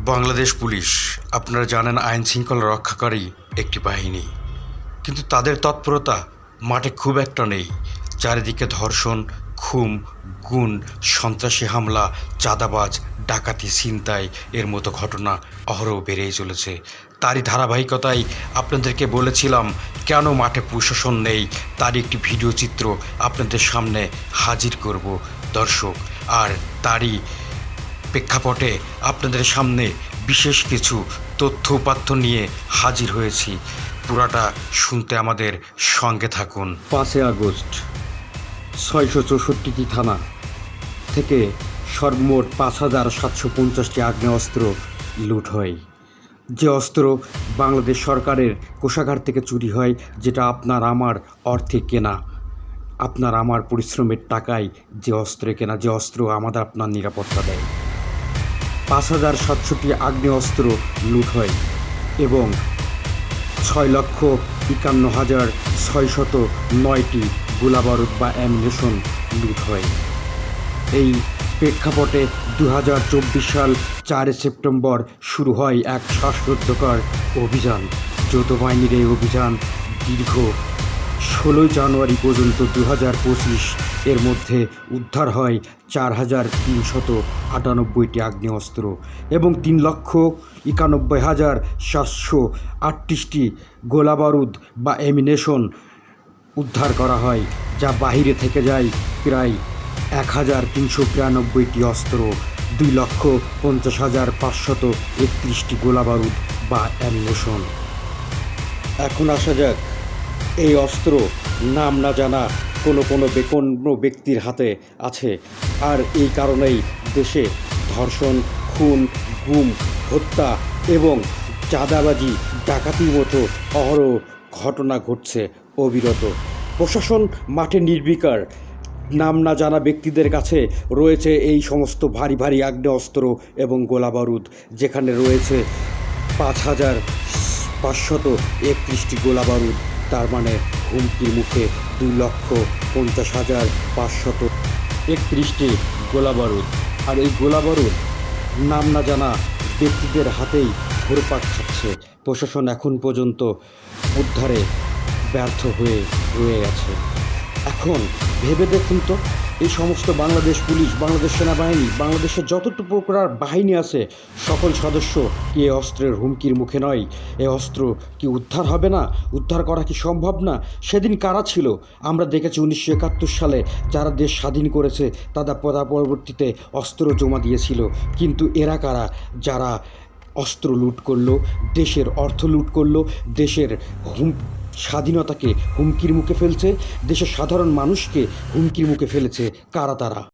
Bangladesh police, আপনারা জানেন আইন শৃঙ্খলা রক্ষাকারী একটি বাহিনী। কিন্তু তাদের তৎপরতা মাঠে খুব একটা নেই। চারিদিকে ধর্ষণ খুম গুণ, সন্ত্রাসী হামলা, চাঁদাবাজ, ডাকাতি, ছিনতাই, এর মতো ঘটনা অহরহ বেড়েই চলেছে। তারই ধারাবাহিকতায় আপনাদেরকে বলেছিলাম, কেন মাঠে প্রশাসন নেই? তারই একটি ভিডিও চিত্র আপনাদের সামনে হাজির করব, দর্শক। আর তারই প্রেক্ষাপটে আপনাদের সামনে বিশেষ কিছু তথ্য উপাত্য নিয়ে হাজির হয়েছি। পুরাটা শুনতে আমাদের সঙ্গে থাকুন। পাঁচই আগস্ট, ছয়শো চৌষট্টিটি থানা থেকে সর্বমোট পাঁচ হাজার সাতশো পঞ্চাশটি আগ্নেয়াস্ত্র লুট হয়। যে অস্ত্র বাংলাদেশ সরকারের কোষাগার থেকে চুরি হয়, যেটা আপনার আমার অর্থে কেনা। আপনার আমার পরিশ্রমের টাকায় যে অস্ত্রে কেনা, যে অস্ত্র আমাদের আপনার নিরাপত্তা দেয়। পাঁচ হাজার সাতশোটি আগ্নেয়াস্ত্র লুট হয় এবং ছয় লক্ষ একান্ন হাজার ছয়শত নয়টি গোলাবারুদ বা অ্যামিনেশন লুট হয়। এই প্রেক্ষাপটে দু হাজার চব্বিশ সাল চারে সেপ্টেম্বর শুরু হয় এক শ্বাসরুদ্ধকর অভিযান। যৌথ বাহিনীর এই অভিযান দীর্ঘ ষোলোই জানুয়ারি পর্যন্ত দু হাজার পঁচিশ, এর মধ্যে উদ্ধার হয় চার হাজার তিনশত আটানব্বইটি আগ্নেয়াস্ত্র এবং তিন লক্ষ একানব্বই হাজার সাতশো আটত্রিশটি গোলাবারুদ বা এমিনেশন উদ্ধার করা হয়, যা বাহিরে থেকে যায় প্রায় এক হাজার তিনশো বিরানব্বইটি অস্ত্র, দুই লক্ষ পঞ্চাশ হাজার পাঁচশত একত্রিশটি গোলাবারুদ বা অ্যামিনেশন। এখন আসা যাক এই অস্ত্র নাম না জানা কোনো কোনো বে- কোনো ব্যক্তির হাতে আছে। আর এই কারণেই দেশে ধর্ষণ, খুন, গুম, হত্যা এবং চাঁদাবাজি ডাকাতির মতো অহরহ ঘটনা ঘটছে অবিরত। প্রশাসন মাঠে নির্বিকার। নাম না জানা ব্যক্তিদের কাছে রয়েছে এই সমস্ত ভারী ভারী আগ্নেয়াস্ত্র এবং গোলাবারুদ। যেখানে রয়েছে পাঁচ হাজার পাঁচশত একত্রিশটি গোলাবারুদ। তার মানে হুমকির মুখে দুই লক্ষ পঞ্চাশ হাজার পাঁচশত একত্রিশটি গোলা বারুদ। আর এই গোলা বারুদ, নাম না জানা ব্যক্তিদের হাতেই ঘুরপাক খাচ্ছে। প্রশাসন এখন পর্যন্ত উদ্ধারে ব্যর্থ হয়ে রয়ে গেছে। এখন ভেবে দেখুন তো এই সমস্ত বাংলাদেশ পুলিশ, বাংলাদেশ সেনাবাহিনী, বাংলাদেশের যতটুকু প্রকার বাহিনী আছে, সকল সদস্য কি এই অস্ত্রের হুমকির মুখে নয়? এই অস্ত্র কি উদ্ধার হবে না? উদ্ধার করা কি সম্ভব না? সেদিন কারা ছিল? আমরা দেখেছি উনিশশো একাত্তর সালে যারা দেশ স্বাধীন করেছে, তারা পদা পরবর্তীতে অস্ত্র জমা দিয়েছিল। কিন্তু এরা কারা? যারা অস্ত্র লুট করল, দেশের অর্থ লুট করল, দেশের হুম স্বাধীনতাকে হুমকির মুখে ফেলছে দেশের সাধারণ মানুষকে হুমকির মুখে ফেলেছে কারা তারা?